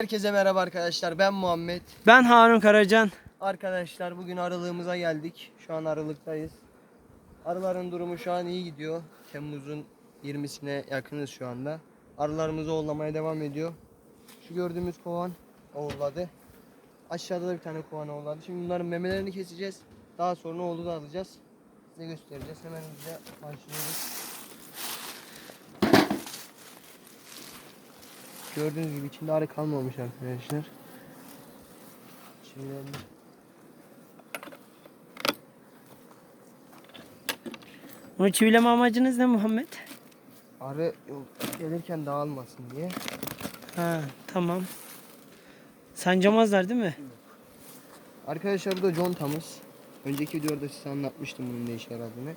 Herkese merhaba arkadaşlar. Ben Muhammed. Ben Harun Karacan. Arkadaşlar bugün aralığımıza geldik. Şu an aralıktayız. Arıların durumu şu an iyi gidiyor. Temmuz'un 20'sine yakınız şu anda. Arılarımızı oğullamaya devam ediyor. Şu gördüğümüz kovan oğuladı. Aşağıda da bir tane kovan oğuladı. Şimdi bunların memelerini keseceğiz. Daha sonra oğlu da alacağız. Size göstereceğiz. Hemen bize başlıyoruz. Gördüğünüz gibi içinde arı kalmamış arkadaşlar. Şimdi Bunu çivileme amacınız ne Muhammed? arı gelirken dağılmasın diye. Ha tamam. Sancamazlar değil mi? Arkadaşlar bu da contamız. Önceki videoda size anlatmıştım bunun ne işe yaradığını.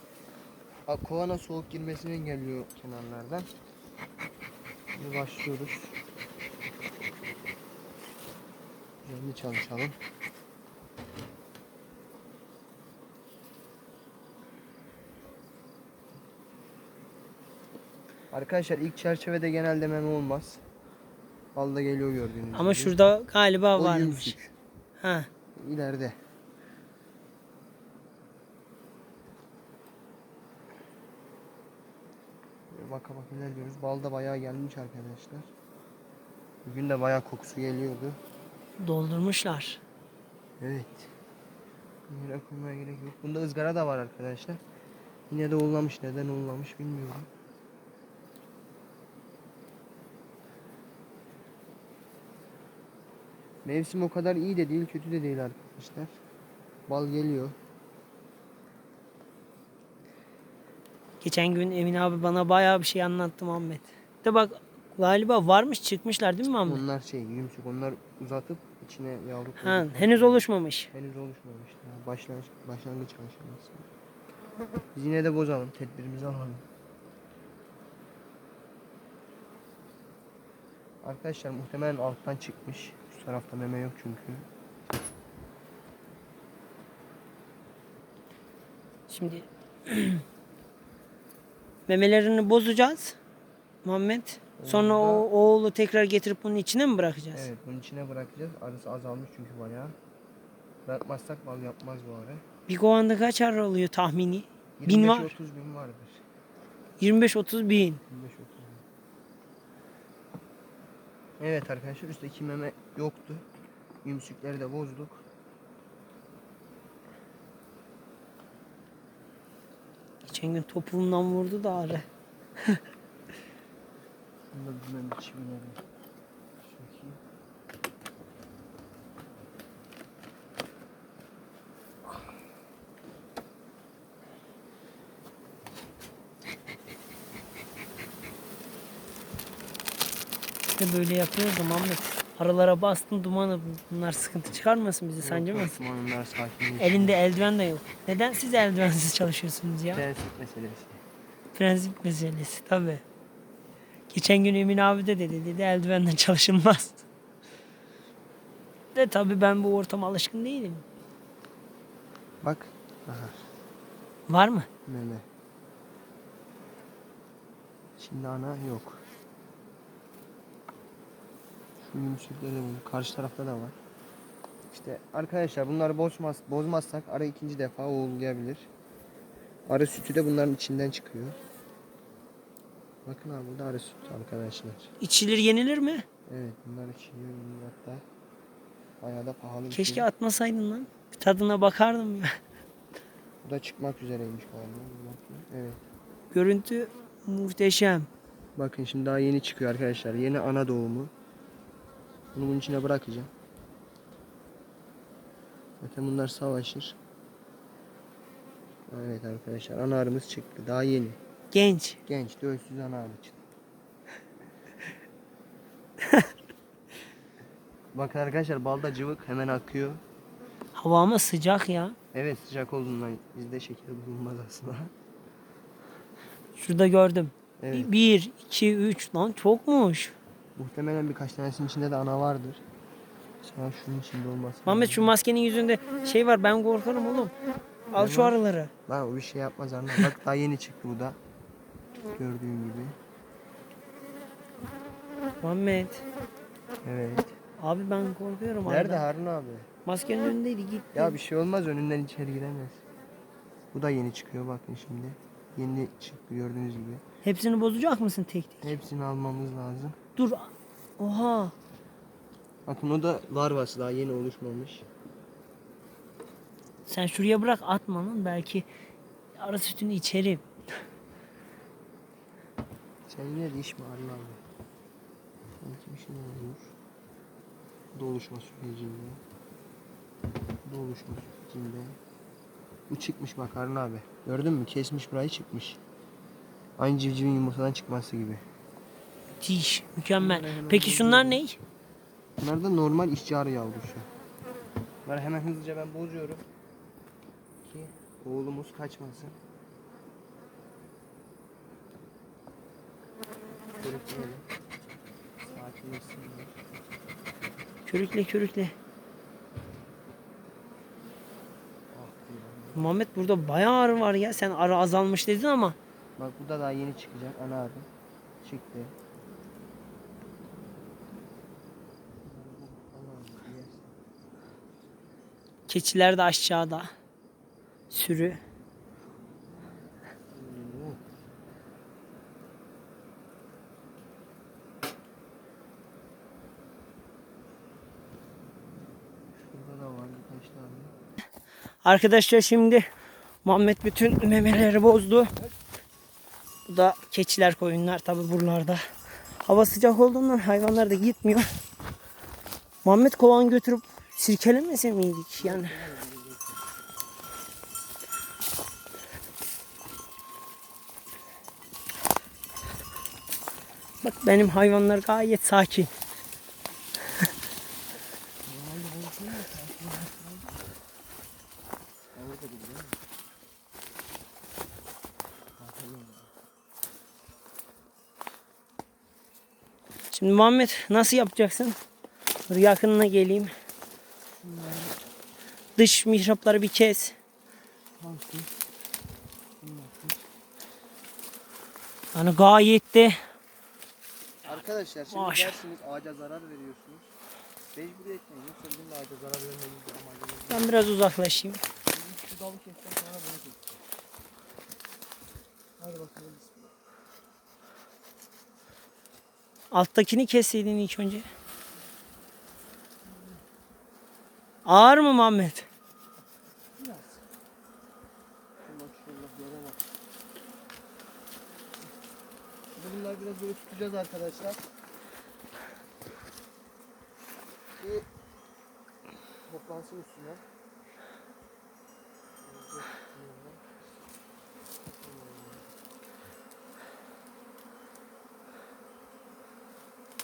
Kovana soğuk girmesini engelliyor kenarlardan. Şimdi başlıyoruz. Düzenli çalışalım. Arkadaşlar ilk çerçevede genelde meme olmaz. Balda geliyor gördüğünüz Ama gibi. şurada galiba O varmış. Ha. İleride. Baka baka ilerliyoruz. Bal da bayağı gelmiş arkadaşlar. Bugün de bayağı kokusu geliyordu. Doldurmuşlar. Evet. Yine koymaya gerek yok. Bunda ızgara da var arkadaşlar. Yine de ollamış. Neden ollamış bilmiyorum. Mevsim o kadar iyi de değil, kötü de değil arkadaşlar. Bal geliyor. Geçen gün Emin abi bana bayağı bir şey anlattı Muhammed. De bak galiba varmış çıkmışlar değil mi Muhammed? Onlar şey yumuşak. Onlar uzatıp içine yavru Ha, koyuyorlar. henüz oluşmamış. Henüz oluşmamış. Başlangıç, başlangıç aşaması. Biz yine de bozalım. Tedbirimizi alalım. Arkadaşlar muhtemelen alttan çıkmış. Şu tarafta meme yok çünkü. Şimdi memelerini bozacağız. Muhammed. Sonra o oğlu tekrar getirip bunun içine mi bırakacağız? Evet bunun içine bırakacağız. Arısı azalmış çünkü bayağı. Bırakmazsak bal yapmaz bu arı. Bir kovanda kaç arı oluyor tahmini? Bin var. 25-30 bin vardır. 25-30 bin. 25-30 bin. Evet arkadaşlar üstteki meme yoktu. Yumuşukları da bozduk. Geçen gün topuğumdan vurdu da arı. Bunda bir meme çivileri. Çekeyim. İşte böyle yapıyoruz da Muhammed. Arılara bastın dumanı bunlar sıkıntı çıkarmasın bizi sence mi? Osman onlar sakin. Elinde eldiven de yok. Neden siz eldivensiz çalışıyorsunuz ya? Prensip meselesi. Prensip meselesi tabi. Geçen gün Emin abi de dedi, dedi eldivenle çalışılmaz. De tabi ben bu ortama alışkın değilim. Bak. Aha Var mı? meme. Şimdi ana yok. Şu yumuşakları da bu. Karşı tarafta da var. İşte arkadaşlar bunları bozmaz, bozmazsak arı ikinci defa oğullayabilir. Arı sütü de bunların içinden çıkıyor. Bakın abi burada arı sütü arkadaşlar. İçilir yenilir mi? Evet bunlar bunlar hatta. Bayağı da pahalı bir Keşke şey. atmasaydın lan. Bir tadına bakardım ya. Bu da çıkmak üzereymiş galiba. Evet. Görüntü muhteşem. Bakın şimdi daha yeni çıkıyor arkadaşlar. Yeni ana doğumu. Bunu bunun içine bırakacağım. Zaten bunlar savaşır. Evet arkadaşlar ana arımız çıktı. Daha yeni. Genç. Genç dölsüz ana çıktı. Bakın arkadaşlar balda cıvık hemen akıyor. Hava ama sıcak ya. Evet sıcak olduğundan bizde şeker bulunmaz aslında. Şurada gördüm. Evet. Bir, iki, üç. Lan çokmuş. Muhtemelen birkaç tanesinin içinde de ana vardır. Mesela şunun içinde. Muhammed lazım. şu maskenin yüzünde şey var ben korkarım oğlum. Al şu arıları. Lan o bir şey yapmaz anne. Bak daha yeni çıktı bu da. Gördüğün gibi. Muhammed. Evet. Abi ben korkuyorum Nerede arada. Harun abi? Maskenin önündeydi gitti. Ya bir şey olmaz önünden içeri giremez. Bu da yeni çıkıyor bakın şimdi. Yeni çıktı gördüğünüz gibi. Hepsini bozacak mısın tek tek? Hepsini almamız lazım. Dur. Oha. Bakın o da larvası daha yeni oluşmamış. Sen şuraya bırak atma lan belki arı sütünü içerim. Sen yine de içme Harun abi. Sanki bir şey olur. Bu da oluşma sürecinde. Bu da oluşma sürecinde. Bu çıkmış bak Harun abi. Gördün mü? Kesmiş burayı çıkmış. Aynı civcivin yumurtadan çıkması gibi. Müthiş. Mükemmel. Peki şunlar ne? Bunlar da normal işçi arı yavrusu. Bunları hemen hızlıca ben bozuyorum. Ki oğlumuz kaçmasın. Körükleyelim. Sakinleşsinler. Körükle körükle. Ah. Muhammed burada bayağı arı var ya. Sen arı azalmış dedin ama. Bak bu da daha yeni çıkacak ana arı. Çıktı. Keçiler de aşağıda. Sürü. Oo. Şurada da var birkaç tane. Arkadaşlar şimdi Muhammed bütün memeleri bozdu. Bu da keçiler koyunlar tabi buralarda. Hava sıcak olduğundan hayvanlar da gitmiyor. Muhammed kovan götürüp sirkelemese miydik yani? Bak benim hayvanlar gayet sakin. Şimdi Muhammed nasıl yapacaksın? Dur yakınına geleyim. Dış mihrapları bir kes. Yani gayet de Arkadaşlar şimdi Maşallah. dersiniz ağaca zarar veriyorsunuz. Mecburiyetten yoksa bizim de ağaca zarar vermemiz de amacımız. ben biraz uzaklaşayım. Şu dalı kessen sonra bunu keseceğiz. Hadi bakalım. Alttakini kesseydin ilk önce. Ağır mı Muhammed? Biraz. Bunlar biraz böyle tutacağız arkadaşlar. Toplansın üstüne.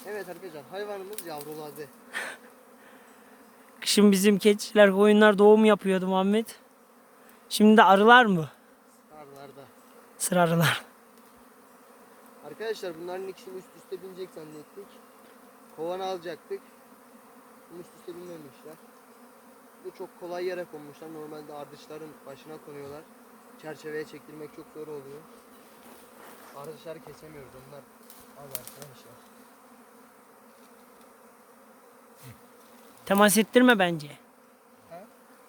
Evet arkadaşlar hayvanımız yavruladı. Kışın bizim keçiler koyunlar doğum yapıyordu Muhammed. Şimdi de arılar mı? Karlarda. Sıra arılar. Arkadaşlar bunların ikisini üst üste binecek zannettik. Kovanı alacaktık. Bunu üst üste binmemişler. Bu çok kolay yere konmuşlar. Normalde ardışların başına konuyorlar. Çerçeveye çektirmek çok zor oluyor. Ardışları kesemiyoruz onlar. Az arkadaşlar. Temas ettirme bence.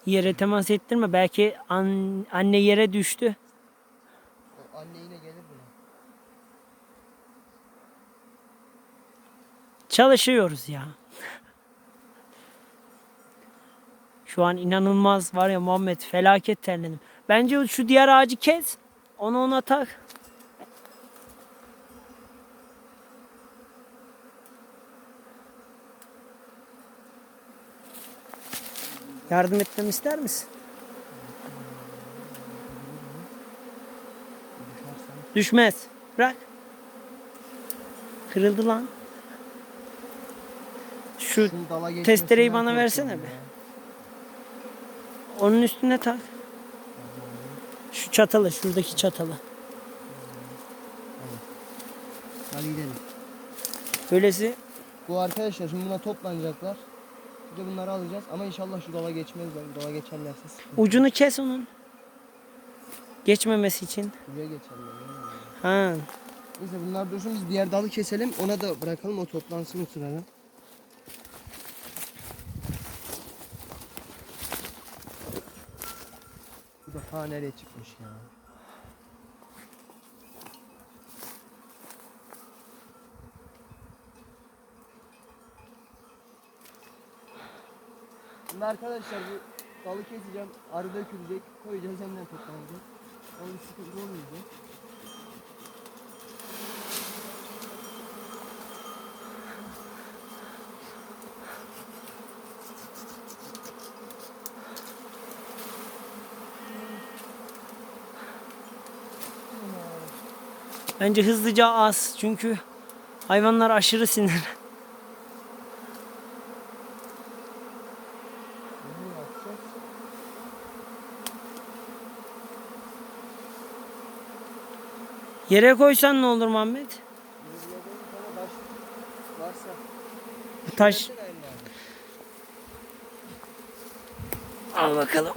Yere temas ettirme. Belki an- anne yere düştü. O anne yine gelir buna. Çalışıyoruz ya. Şu an inanılmaz var ya Muhammed felaket terledim. Bence şu diğer ağacı kes. Onu ona tak. Yardım etmemi ister misin? Düşmez. Bırak. Kırıldı lan. Şu testereyi bana versene be. onun üstüne tak. Şu çatalı, şuradaki çatalı. Hadi gidelim. Böylesi Bu arkadaşlar şimdi buna toplanacaklar. Bir de bunları alacağız ama inşallah şu dala geçmezler. Bu dala geçenlerse sıkıntı. Ucunu kes onun. Geçmemesi için. Buraya geçenler. Ha. Neyse bunlar dursun biz diğer dalı keselim. Ona da bırakalım o toplansın o sırada. Bu da ha nereye çıkmış ya. Şimdi arkadaşlar bu balı keseceğim. Arı dökülecek. Koyacağız hemen toplanacak. Onun sıkıntı olmayacak. Bence hızlıca az çünkü hayvanlar aşırı sinir. Bunu yapacağız. Yere koysan ne olur Muhammed? Taş al bakalım.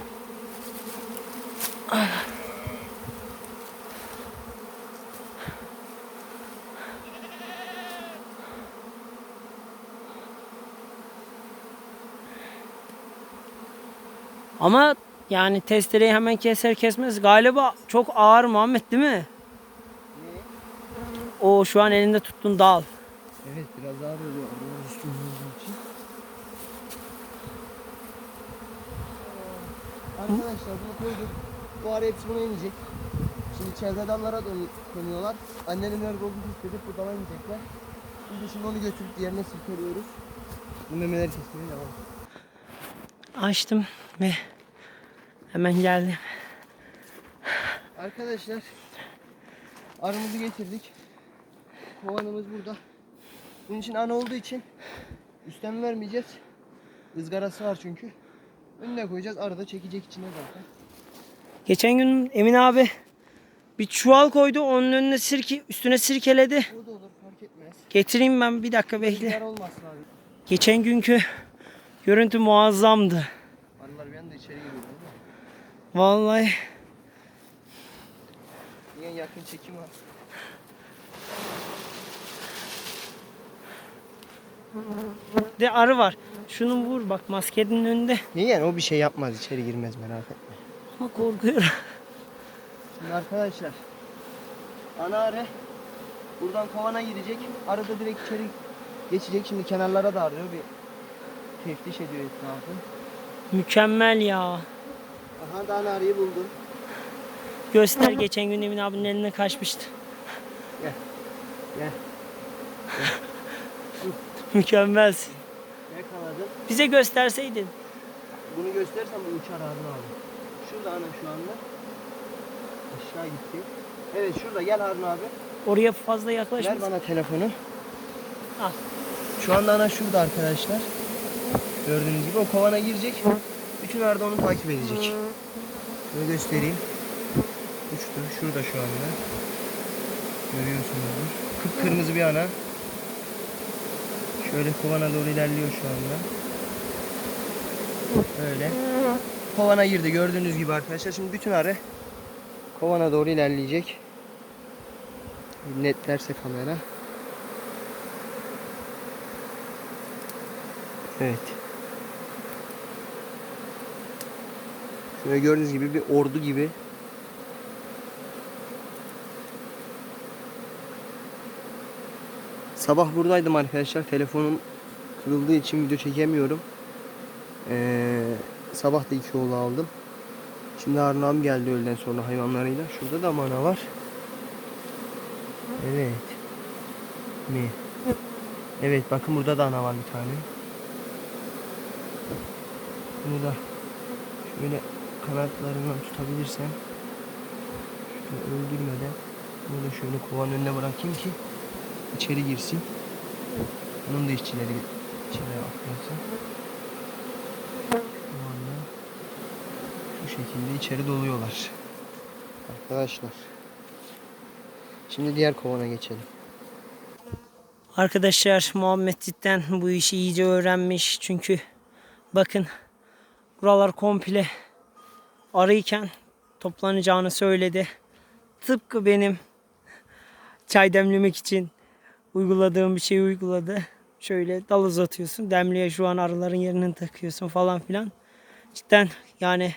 Ama yani testereyi hemen keser kesmez galiba çok ağır Muhammed değil mi? O şu an elinde tuttuğun dal. Evet biraz. Allah'ın üstünde olduğu için. Arkadaşlar bunu koyduk. Bu ara hepsi buna inecek. Şimdi içeride dallara dön dönüyorlar. Annenin nerede olduğunu istedi. Buradan inecekler. Biz de şimdi onu götürüp diğerine sirkeliyoruz. Bu memeleri kesmeye devam. Açtım ve hemen geldi. Arkadaşlar arımızı getirdik. Kovanımız burada. Bunun için ana olduğu için üstten vermeyeceğiz. Izgarası var çünkü. Önüne koyacağız. Arada çekecek içine zaten. Geçen gün Emin abi bir çuval koydu onun önüne sirke üstüne sirkeledi. Bu da olur fark etmez. Getireyim ben bir dakika bekle. Olmasın abi. Geçen günkü görüntü muazzamdı. Arılar bir anda içeri giriyor? Vallahi Niye yakın çekim var? De arı var. Şunu vur bak maskenin önünde. Niye yani o bir şey yapmaz içeri girmez merak etme. Ama korkuyorum. Şimdi arkadaşlar ana arı buradan kovana girecek. Arı da direkt içeri geçecek. Şimdi kenarlara da arıyor bir teftiş ediyor etrafı. Mükemmel ya. Aha da ana arıyı buldum. Göster geçen gün Emin abinin eline kaçmıştı. Gel. Mükemmelsin. Yakaladım. Bize gösterseydin. Bunu göstersem bu uçar abi abi. Şurada ana şu anda. Aşağı gitti. Evet şurada gel Harun abi. Oraya fazla Ver yaklaşma. bana telefonu. Al. Şu anda ana şurada arkadaşlar. Gördüğünüz gibi o kovana girecek. Bütün arada onu takip edecek. Böyle göstereyim. Uçtu. Şurada şu anda. Görüyorsunuzdur. Kıpkırmızı bir ana. Şöyle kovana doğru ilerliyor şu anda. Böyle. Kovana girdi gördüğünüz gibi arkadaşlar. Şimdi bütün arı kovana doğru ilerleyecek. Netlerse kamera. Evet. Şöyle gördüğünüz gibi bir ordu gibi. Sabah buradaydım arkadaşlar. Telefonum kırıldığı için video çekemiyorum. Ee, sabah da iki oğlu aldım. Şimdi Harun abim geldi öğleden sonra hayvanlarıyla. Şurada da mana var. Evet. Mi? Evet bakın burada da ana var bir tane. Bunu da şöyle kanatlarından tutabilirsem şöyle öldürmeden bunu da şöyle kovanın önüne bırakayım ki içeri girsin. Bunun da işçileri içeri atmasın. Şu anda şu şekilde içeri doluyorlar. Arkadaşlar. Şimdi diğer kovana geçelim. Arkadaşlar Muhammed cidden bu işi iyice öğrenmiş. Çünkü bakın buralar komple arıyken toplanacağını söyledi. Tıpkı benim çay demlemek için uyguladığım bir şeyi uyguladı. Şöyle dal uzatıyorsun. Demliğe şu an arıların yerini takıyorsun falan filan. Cidden yani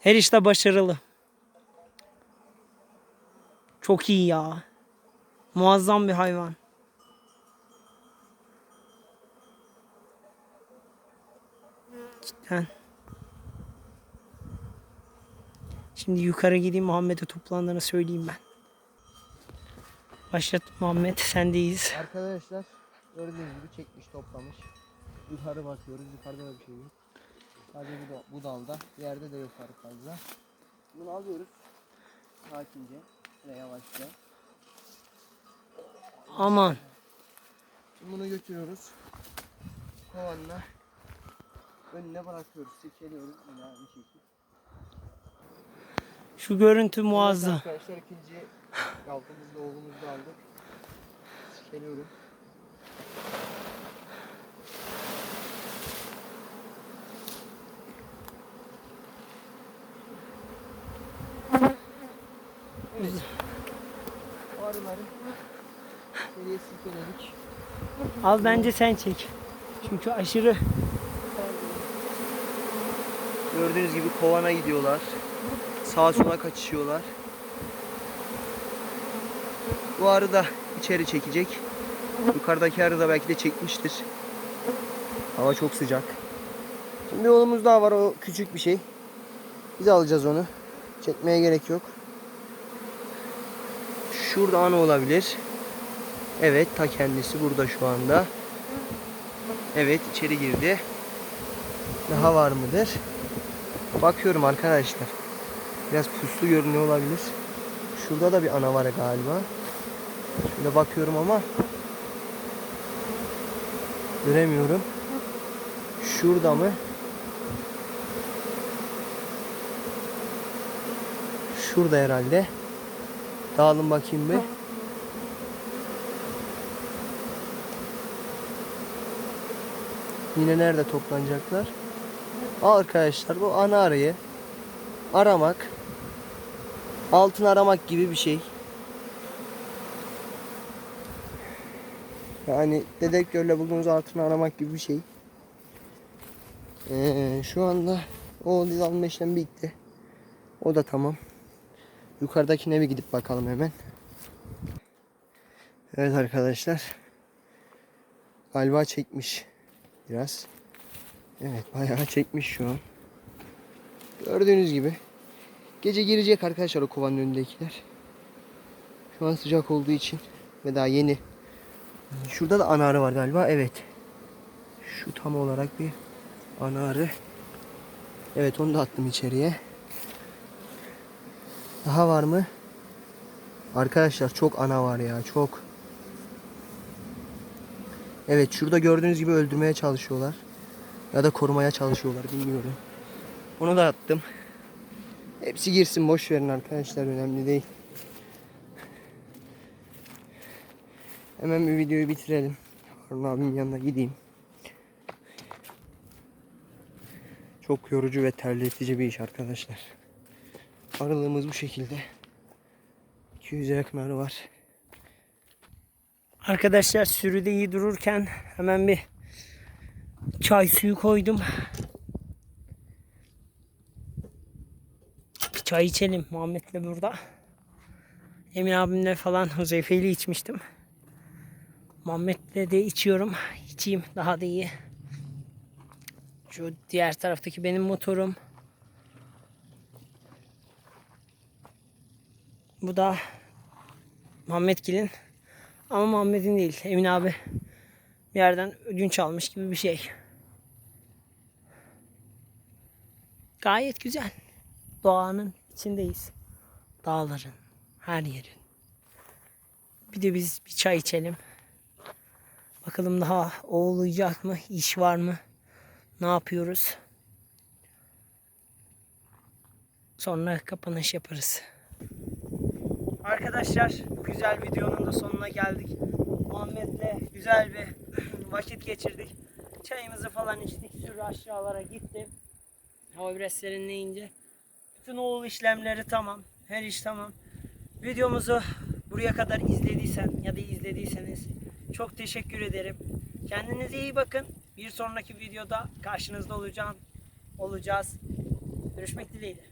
Her işte başarılı. Çok iyi ya. Muazzam bir hayvan. Cidden. Şimdi yukarı gideyim Muhammed'e toplandığını söyleyeyim ben. Başlat Muhammed sendeyiz. Arkadaşlar gördüğünüz gibi çekmiş toplamış. Yukarı bakıyoruz. Yukarıda da bir şey yok. Sadece bu, da, bu dalda. Yerde de yok fark fazla. Bunu alıyoruz. Sakince. Ve yavaşça. Aman. Şimdi bunu götürüyoruz. Kovanla önüne bırakıyoruz. Silkeliyoruz. Yine aynı şekilde. Şu görüntü Evet muazzam. Arkadaşlar ikinci yavrumuzda oğlumuzu aldık. Silkeliyorum. Evet. O arıları seriye silkeledik. Al bence sen çek. Çünkü aşırı Gördüğünüz gibi kovana gidiyorlar. Sağa sola kaçışıyorlar. Bu arı da içeri çekecek. Yukarıdaki arı da belki de çekmiştir. Hava çok sıcak. Şimdi yolumuz daha var o küçük bir şey. Biz alacağız onu. Çekmeye gerek yok. Şurada ana olabilir. Evet ta kendisi burada şu anda. Evet içeri girdi. Daha var mıdır? Bakıyorum arkadaşlar. Biraz puslu görünüyor olabilir. Şurada da bir ana var galiba. Şöyle bakıyorum ama göremiyorum. Şurada mı? Şurada herhalde. Dağılın bakayım bir. Yine nerede toplanacaklar? Arkadaşlar bu ana arayı aramak altın aramak gibi bir şey. Yani dedektörle bulduğunuz altın aramak gibi bir şey. Ee, şu anda o diz alma işlemi bitti. O da tamam. Yukarıdakine bir gidip bakalım hemen. Evet arkadaşlar. Galiba çekmiş biraz. Evet bayağı çekmiş şu an. Gördüğünüz gibi. Gece girecek arkadaşlar o kovanın önündekiler. Şu an sıcak olduğu için ve daha yeni. Şurada da ana arı var galiba. Evet. Şu tam olarak bir ana arı. Evet onu da attım içeriye. Daha var mı? Arkadaşlar çok ana var ya çok. Evet şurada gördüğünüz gibi öldürmeye çalışıyorlar. Ya da korumaya çalışıyorlar bilmiyorum. Onu da attım. Hepsi girsin boş verin arkadaşlar önemli değil. Hemen bir videoyu bitirelim. Harun abimin yanına gideyim. Çok yorucu ve terletici bir iş arkadaşlar. Aralığımız bu şekilde. 200'e yakın arı var. Arkadaşlar sürüde iyi dururken hemen bir çay suyu koydum. Bir çay içelim Muhammed'le burada. Emin abimle falan Huzeyfe'yle içmiştim. Muhammed'le de içiyorum. İçeyim daha da iyi. Şu diğer taraftaki benim motorum. Bu da Muhammedgil'in ama Muhammed'in değil. Emin abi bir yerden ödünç almış gibi bir şey. Gayet güzel. Doğanın içindeyiz. Dağların, her yerin. Bir de biz bir çay içelim. Bakalım daha oğuluyacak mı? İş var mı? Ne yapıyoruz? Sonra kapanış yaparız. Arkadaşlar güzel videonun da sonuna geldik. Muhammed'le güzel bir vakit geçirdik. Çayımızı falan içtik. Sürü aşağılara gitti. Hava biraz serinleyince. Bütün oğul işlemleri tamam. Her iş tamam. Videomuzu buraya kadar izlediysen ya da izlediyseniz çok teşekkür ederim. Kendinize iyi bakın. Bir sonraki videoda karşınızda olacağım. Olacağız. Görüşmek dileğiyle.